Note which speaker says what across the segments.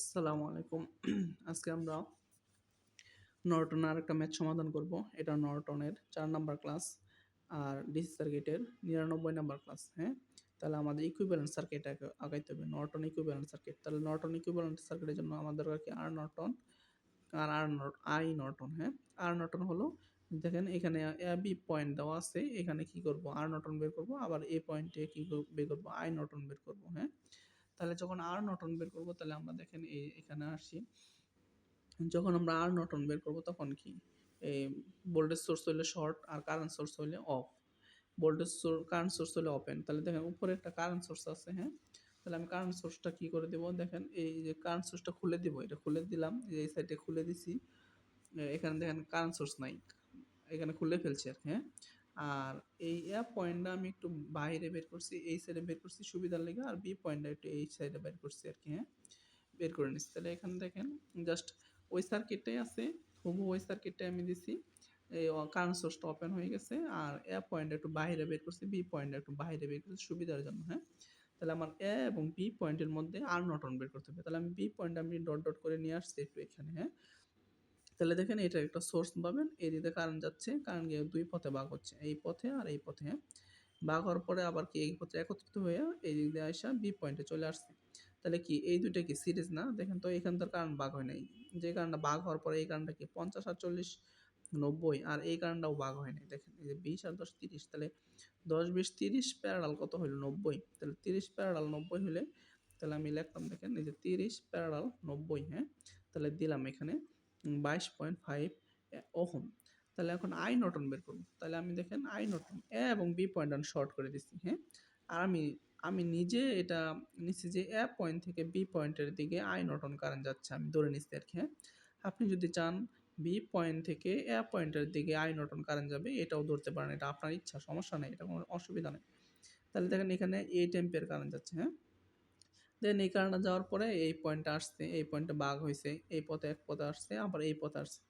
Speaker 1: আসসালামু আলাইকুম। আজকে আমরা নর্টন আর একটা ম্যাথ সমাধান করব। এটা নর্টনের চার নাম্বার ক্লাস আর ডিসি সার্কিটের নিরানব্বই নাম্বার ক্লাস হ্যাঁ? তাহলে আমাদের ইকুইভ্যালেন্ট সার্কিট আগাইতে হবে, নর্টন ইকুইভ্যালেন্ট সার্কিট তাহলে নর্টন ইকুইভ্যালেন্ট সার্কিটের জন্য আমাদের দরকার কি আর নর্টন, আর আর আই নর্টন হ্যাঁ? আর নর্টন হলো, দেখেন এখানে বি পয়েন্ট দেওয়া আছে, এখানে কি করব? আর নর্টন বের করব, আবার এ পয়েন্টে কি বের করব? আই নর্টন বের করব হ্যাঁ? তাহলে যখন আর নটন বের করব, তাহলে আমরা দেখেন এই এখানে আসি যখন আমরা আর নটন বের করব, তখন কি? এই ভোল্টেজ সোর্স হইলে শর্ট আর কারেন্ট সোর্স হইলে অফ ভোল্টেজ কারেন্ট সোর্স হলে ওপেন তাহলে দেখেন উপরে একটা কারেন্ট সোর্স আছে হ্যাঁ? তাহলে আমি কারেন্ট সোর্সটা কি করে দেবো? দেখেন এই যে কারেন্ট সোর্সটা খুলে দিব, এটা খুলে দিলাম, এই সাইডে খুলে দিছি। এখানে দেখেন কারেন্ট সোর্স নাই। এখানে খুলে ফেলছি আর কি হ্যাঁ? আর এই এ পয়েন্টটা আমি একটু বাইরে বের করছি, এই সাইডে বের করছি সুবিধার লেগে, আর বি পয়েন্টটা একটু এই সাইডে বের করছি আর কি হ্যাঁ? বের করে নিচ্ছি। তাহলে এখানে দেখেন জাস্ট ওই সার্কিটটাই আছে হুবু ওই সার্কিটটাই আমি দিছি। এই কারেন্ট সোর্সটা ওপেন হয়ে গেছে, আর এ পয়েন্ট একটু বাইরে বের করছি, বি পয়েন্ট একটু বাইরে বের করছি সুবিধার জন্য হ্যাঁ? তাহলে আমার এ এবং বি পয়েন্টের মধ্যে আর নটন বের করতে হবে। তাহলে আমি বি পয়েন্ট আমি ডট ডট করে নিয়ে আসছি একটু এখানে হ্যাঁ? তাহলে দেখেন এটা একটা সোর্স পাবেন। এই কারেন্ট যাচ্ছে কারেন্ট গিয়ে দুই পথে ভাগ হচ্ছে, এই পথে আর এই পথে। ভাগ হওয়ার পরে আবার কি এই পথে একত্রিত হয়ে এই দিক দিয়ে আসা বি পয়েন্টে চলে আসছে। তাহলে কি এই দুইটা কি সিরিজ না? দেখেন তো এখান থেকে কারেন্ট ভাগ হয় নাই। যে কারেন্টটা ভাগ হওয়ার পরে এই কারেন্টটা কি পঞ্চাশ আটচল্লিশ নব্বই আর এই কারেন্টটাও ভাগ হয় নাই। দেখেন এই যে বিশ আর দশ, তিরিশ, তাহলে দশ, বিশ, তিরিশ প্যারাডাল কত হইল? নব্বই। তাহলে তিরিশ প্যারাডাল নব্বই হলে তাহলে আমি লিখতাম দেখেন এই যে তিরিশ প্যারাডাল নব্বই হ্যাঁ? তাহলে দিলাম এখানে। বাইশ পয়েন্ট ফাইভ ওহম। তাহলে এখন আই নটন বের করব। তাহলে আমি দেখেন আই নটন এ এবং বি পয়েন্ট আমি শর্ট করে দিচ্ছি হ্যাঁ? আর আমি আমি নিজে এটা নিচ্ছি যে এ পয়েন্ট থেকে বি পয়েন্টের দিকে আই নটন কারেন্ট যাচ্ছে, আমি ধরে নিচ্ছি আর কি হ্যাঁ? আপনি যদি চান বি পয়েন্ট থেকে এ পয়েন্টের দিকে আই নটন কারেন্ট যাবে, এটাও ধরতে পারেন, এটা আপনার ইচ্ছা, সমস্যা নেই, এটা কোনো অসুবিধা নেই। তাহলে দেখেন এখানে এইট এম্পিয়ার কারেন্ট যাচ্ছে হ্যাঁ? দেন এই কারণে যাওয়ার পরে এই পয়েন্টটা আসছে, এই পয়েন্টটা বাঘ হয়েছে এই পথে এক পথে আসছে, আবার এই পথে আসছে।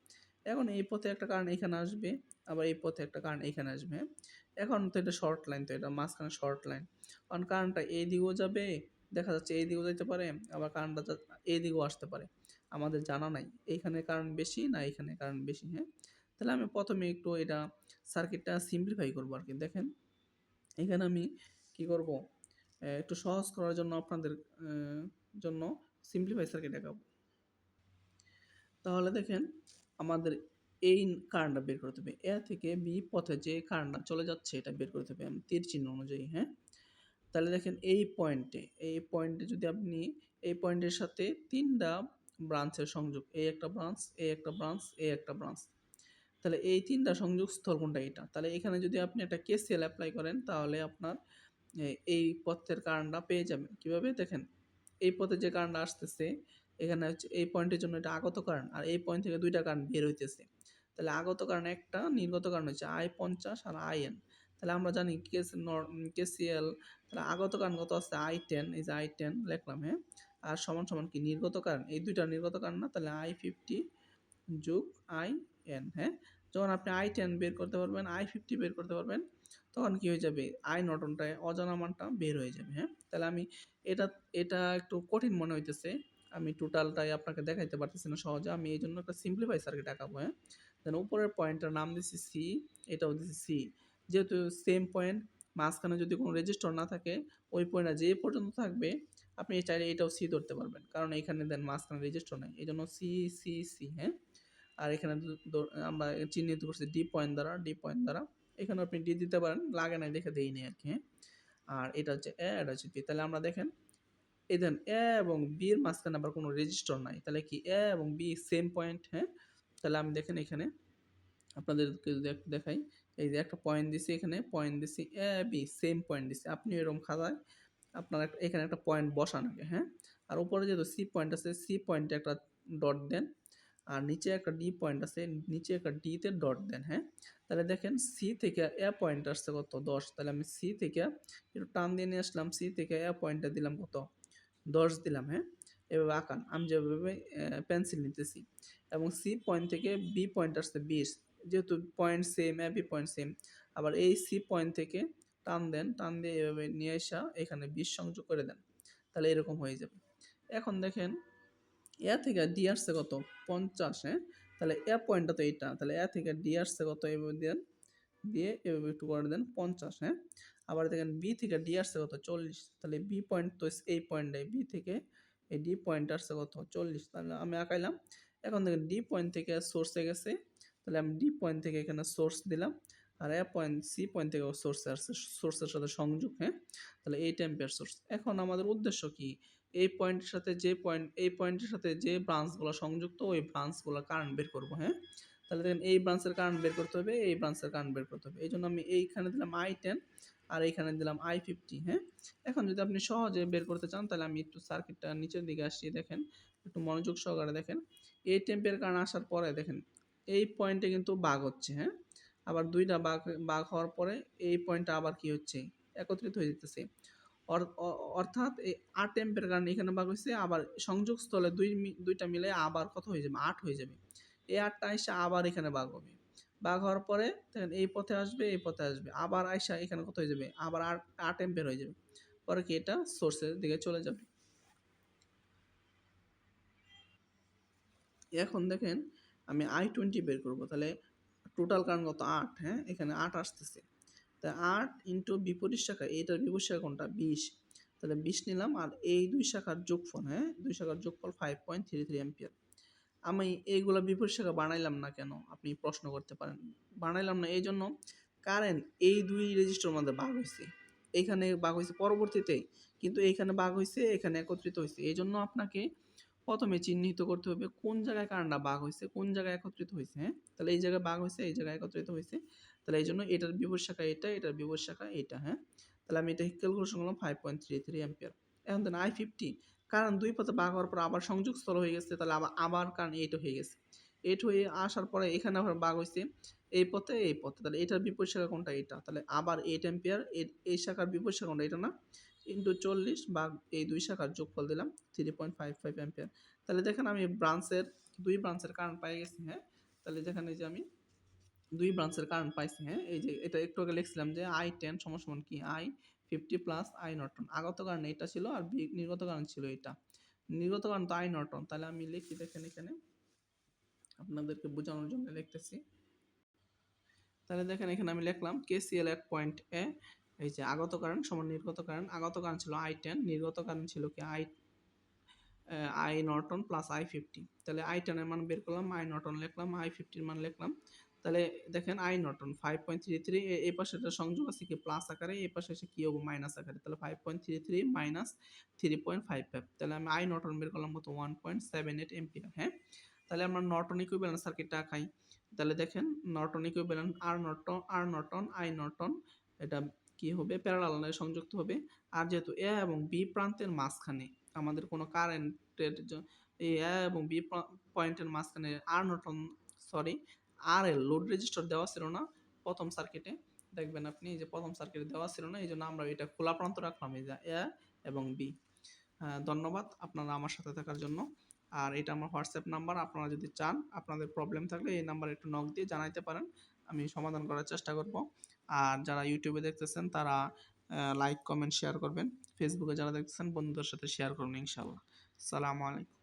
Speaker 1: এখন এই পথে একটা কারণ এখানে আসবে, আবার এই পথে একটা কারণ এখানে আসবে। এখন তো এটা শর্ট লাইন তো এটা মাঝখানে শর্ট লাইন কারণ কারণটা এই দিকেও যাবে, দেখা যাচ্ছে এই দিকেও যেতে পারে, আবার কারণটা এই দিকেও আসতে পারে। আমাদের জানা নাই, এইখানে কারণ বেশি না এইখানে কারণ বেশি হ্যাঁ? তাহলে আমি প্রথমে একটু এটা সার্কিটটা সিম্পলিফাই করব আর কি দেখেন, এখানে আমি কি করব? একটু সহজ করার জন্য আপনাদের জন্য সিম্পলিফাই সার্কিট দেখাবো। তাহলে দেখেন, আমাদের এই কারেন্টটা বের করতে হবে এ থেকে বি পথে যে কারেন্টটা চলে যাচ্ছে, এটা বের করতে হবে আমি তীর চিহ্ন অনুযায়ী হ্যাঁ? তাহলে দেখেন, এই পয়েন্টে এই পয়েন্টে যদি আপনি, এই পয়েন্টের সাথে তিনটা ব্রাঞ্চের সংযোগ এই একটা ব্রাঞ্চ এই একটা ব্রাঞ্চ এই একটা ব্রাঞ্চ তাহলে এই তিনটা সংযোগ স্থল কোনটা এটা। তাহলে এখানে যদি আপনি একটা কেসিএল অ্যাপ্লাই করেন, তাহলে আপনার এই পথের কারণটা পেয়ে যাবেন কীভাবে? দেখেন, এই পথে যে কারণটা আসতেছে, এখানে হচ্ছে এই পয়েন্টের জন্য এটা আগত কারণ, আর এই পয়েন্ট থেকে দুইটা কারণ বের হইতেছে। তাহলে আগত কারণ একটা, নির্গত কারণ হচ্ছে আই পঞ্চাশ আর আই এন তাহলে আমরা জানি কেস কেসিএল তাহলে আগত কারণ কত আছে? আই টেন এই যে আই টেন লিখলাম হ্যাঁ? আর সমান সমান কি? নির্গত কারণ। এই দুইটা নির্গত কারণ না? তাহলে আই ফিফটি যোগ আই এন হ্যাঁ? যখন আপনি আই টেন বের করতে পারবেন আই ফিফটি বের করতে পারবেন, তখন কি হয়ে যাবে? আই নটনটায় অজানা মানটা বের হয়ে যাবে হ্যাঁ? তাহলে আমি এটা এটা একটু কঠিন মনে হইতেছে। আমি টোটালটাই আপনাকে দেখাইতে পারতেছি না সহজে। আমি এই জন্য একটা সিম্পলিফাই সার্কিট আঁকাবো হ্যাঁ? দেন উপরের পয়েন্টটার নাম দিচ্ছি সি এটাও দিচ্ছি সি যেহেতু সেম পয়েন্ট মাঝখানে যদি কোনো রেজিস্টার না থাকে, ওই পয়েন্টটা যে পর্যন্ত থাকবে, আপনি চাইলে এটাও সি ধরতে পারবেন। কারণ এখানে দেন মাঝখানে রেজিস্টার নেই। এই জন্য সি সি সি হ্যাঁ? আর এখানে আমরা চিহ্নিত করছি ডি পয়েন্ট দ্বারা ডি পয়েন্ট দ্বারা। এখানে আপনি ডি দিতে পারেন, লাগে না দেখে দেই নি আর কি হ্যাঁ? আর এটা হচ্ছে এ এটা হচ্ছে বি তাহলে আমরা দেখেন, এই দেন এ এবং বি এর মাঝখানে আবার কোনো রেজিস্টার নাই। তাহলে কি এ এবং বি সেম পয়েন্ট হ্যাঁ? তাহলে আমি দেখেন এখানে আপনাদেরকে যদি একটু দেখাই। এই যে একটা পয়েন্ট দিছি এখানে পয়েন্ট দিছি এ বি সেম পয়েন্ট দিছি। আপনি এরকম খাতায় আপনার এখানে একটা পয়েন্ট বসান আগে হ্যাঁ? আর উপরে যেহেতু সি পয়েন্ট আছে সি পয়েন্টে একটা ডট দেন। আর নিচে একটা ডি পয়েন্ট আছে, নিচে একটা ডিতে ডট দেন হ্যাঁ? তাহলে দেখেন সি থেকে এ পয়েন্ট আসছে কত? দশ। তাহলে আমি সি থেকে একটু টান দিয়ে নিয়ে আসলাম সি থেকে এ পয়েন্টটা দিলাম কত? দশ দিলাম হ্যাঁ? এভাবে আঁকান। আমি যেভাবে পেন্সিল নিতেছি। এবং সি পয়েন্ট থেকে বি পয়েন্ট আসছে বিশ। যেহেতু point same A B point same আবার এই সি পয়েন্ট থেকে টান দেন, টান দিয়ে এভাবে নিয়ে আসা, এখানে বিশ সংযোগ করে দেন। তাহলে এরকম হয়ে যাবে। এখন দেখেন এ থেকে ডি আসছে কত? পঞ্চাশ হ্যাঁ? তাহলে এ পয়েন্টটা তো এইটা। তাহলে এ থেকে ডি আসছে কত? এভাবে দেন। দিয়ে এভাবে একটু করে দেন, পঞ্চাশ হ্যাঁ? আবার দেখেন বি থেকে ডি আসছে কত? চল্লিশ। তাহলে বি পয়েন্ট তো এই পয়েন্টটাই বি থেকে এই ডি পয়েন্ট আসছে কত? চল্লিশ। তাহলে আমি আঁকাইলাম। এখন দেখেন ডি পয়েন্ট থেকে সোর্সে গেছে। তাহলে আমি ডি পয়েন্ট থেকে এখানে সোর্স দিলাম। আর এ পয়েন্ট সি পয়েন্ট থেকে সোর্সে আসছে সোর্সের সাথে সংযোগ হ্যাঁ? তাহলে এই টেম্পের সোর্স এখন আমাদের উদ্দেশ্য কি? এই পয়েন্টের সাথে যে পয়েন্ট এই পয়েন্টের সাথে যে ব্রাঞ্চগুলো সংযুক্ত, ওই ব্রাঞ্চগুলো কারেন্ট বের করব হ্যাঁ? তাহলে দেখেন এই ব্রাঞ্চের কারেন্ট বের করতে হবে, এই ব্রাঞ্চের কারেন্ট বের করতে হবে। এই জন্য আমি এইখানে দিলাম আই টেন আর এইখানে দিলাম আই ফিফটি হ্যাঁ? এখন যদি আপনি সহজে বের করতে চান, তাহলে আমি একটু সার্কিটটা নিচের দিকে আসছি, দেখেন। একটু মনোযোগ সহকারে দেখেন। এই টেম্পের কারণ আসার পরে দেখেন, এই পয়েন্টে কিন্তু বাঘ হচ্ছে হ্যাঁ? আবার দুইটা বাঘ বাঘ হওয়ার পরে এই পয়েন্টটা আবার কি হচ্ছে? একত্রিত হয়ে যেতেছে। অর্থাৎ এই আট এম্পের কারণে এখানে বাঘ হয়েছে আবার সংযোগ স্থলে দুই দুইটা মিলে আবার কত হয়ে যাবে? আট হয়ে যাবে। এই আটটা আইসা আবার এখানে বাঘ হবে। বাঘ হওয়ার পরে দেখেন এই পথে আসবে, এই পথে আসবে। আবার আইসা এখানে কত হয়ে যাবে? আবার আট আট এম্পের হয়ে যাবে। পরে কি এটা? সোর্সের দিকে চলে যাবে। এখন দেখেন আমি আই টোয়েন্টি বের করব। তাহলে টোটাল কারণ কত? আট হ্যাঁ? এখানে আট আসতেছে। তা আট ইন্টু বিপরীত শাখা, এইটার বিপরীত শাখা কোনটা? বিশ। তাহলে বিশ নিলাম আর এই দুই শাখার যোগফল হ্যাঁ? দুই শাখার যোগফল five point three three ampere আমি এইগুলো বিপরীত শাখা বানাইলাম না কেন? আপনি প্রশ্ন করতে পারেন। বানাইলাম না এই জন্য কারেন্ট এই দুই রেজিস্টার মধ্যে ভাগ হয়েছে এখানে ভাগ হয়েছে পরবর্তীতে, কিন্তু এইখানে ভাগ হয়েছে এখানে একত্রিত হয়েছে এই জন্য আপনাকে প্রথমে চিহ্নিত করতে হবে কোন জায়গায় কারণটা বাঘ হয়েছে, কোন জায়গায় একত্রিত হয়েছে হ্যাঁ? তাহলে এই জায়গায় বাঘ হয়েছে, এই জায়গায় একত্রিত হয়েছে। তাহলে এই জন্য এটার বিপরীত শাখা এটা, এটার বিপরীত শাখা এটা হ্যাঁ? তাহলে আমি এটা ক্যালকুলেশন করলাম five point three three ampere এখন দেন আই ফিফটি কারণ দুই পথে বাঘ হওয়ার পর আবার সংযোগ স্থল হয়ে গেছে, তাহলে আবার আবার কারণ এইট হয়ে গেছে। এইট হয়ে আসার পরে এখানে আবার বাঘ হয়েছে, এই পথে এই পথে। তাহলে এটার বিপরীত শাখা কোনটা? এটা। তাহলে আবার এইট অ্যাম্পিয়ার এই শাখার বিপরীত শাখা কোনটা? এটা না? ইন্টু চল্লিশ বা এই দুই শাখার যোগফল দিলাম three point five five ampere তাহলে দেখেন আমি ব্রাঞ্চের, দুই ব্রাঞ্চের কারেন্ট পাই গেছি হ্যাঁ? তাহলে দেখেন এই যে আমি দুই ব্রাঞ্চের কারেন্ট পাইছি হ্যাঁ? এই যে এটা একটু আগে লিখছিলাম যে আই টেন সমান কি? I fifty plus I Norton আগত কারণ এটা ছিল আর নির্গত কারণ ছিল এটা নির্গত কারণ তো আই নটন তাহলে আমি লিখি দেখেন এখানে। আপনাদেরকে বোঝানোর জন্য লিখতেছি। তাহলে দেখেন এখানে আমি লিখলাম কেসিএল এক পয়েন্ট এ এই যে আগত কারণ সমান নির্গত কারণ। আগত কারণ ছিল আই টেন নির্গত কারণ ছিল কি I I Norton plus I fifty তাহলে আই টেনের মান বের করলাম আই নটন লিখলাম আই ফিফটির মান লিখলাম। তাহলে দেখেন I Norton five point three three এই পাশে একটা সংযোগ আছে কি প্লাস আকারে এই পাশে এসে কি হব মাইনাস আকারে। তাহলে five point three three minus three point five five তাহলে আমি আই নটন বের করলাম কত? One point seven eight ampere হ্যাঁ? তাহলে আমরা নটন ইকুইভ্যালেন্ট সার্কিটটা খাই তাহলে দেখেন Norton equivalent R Norton R Norton I Norton এটা কি হবে? প্যারালাল সংযুক্ত হবে। আর যেহেতু এ এবং বি প্রান্তের মাঝখানে আমাদের কোনো কারেন্টের এ এবং বি পয়েন্টের মাঝখানে R Norton sorry R L load resistor দেওয়া ছিল না প্রথম সার্কিটে দেখবেন আপনি যে প্রথম সার্কিটে দেওয়া ছিল না এই জন্য আমরা এটা খোলা প্রান্ত রাখলাম, এই যে এ এবং বি ধন্যবাদ আপনারা আমার সাথে থাকার জন্য। আর এটা আমার হোয়াটসঅ্যাপ নাম্বার, আপনারা যদি চান, আপনাদের প্রবলেম থাকলে এই নাম্বারে একটু নক দিয়ে জানাইতে পারেন। আমি সমাধান করার চেষ্টা করব। আর যারা ইউটিউবে দেখতেছেন, তারা লাইক কমেন্ট শেয়ার করবেন। ফেসবুকে যারা দেখতেছেন, বন্ধুদের সাথে শেয়ার করবেন ইনশাল্লাহ সালামু আলাইকুম।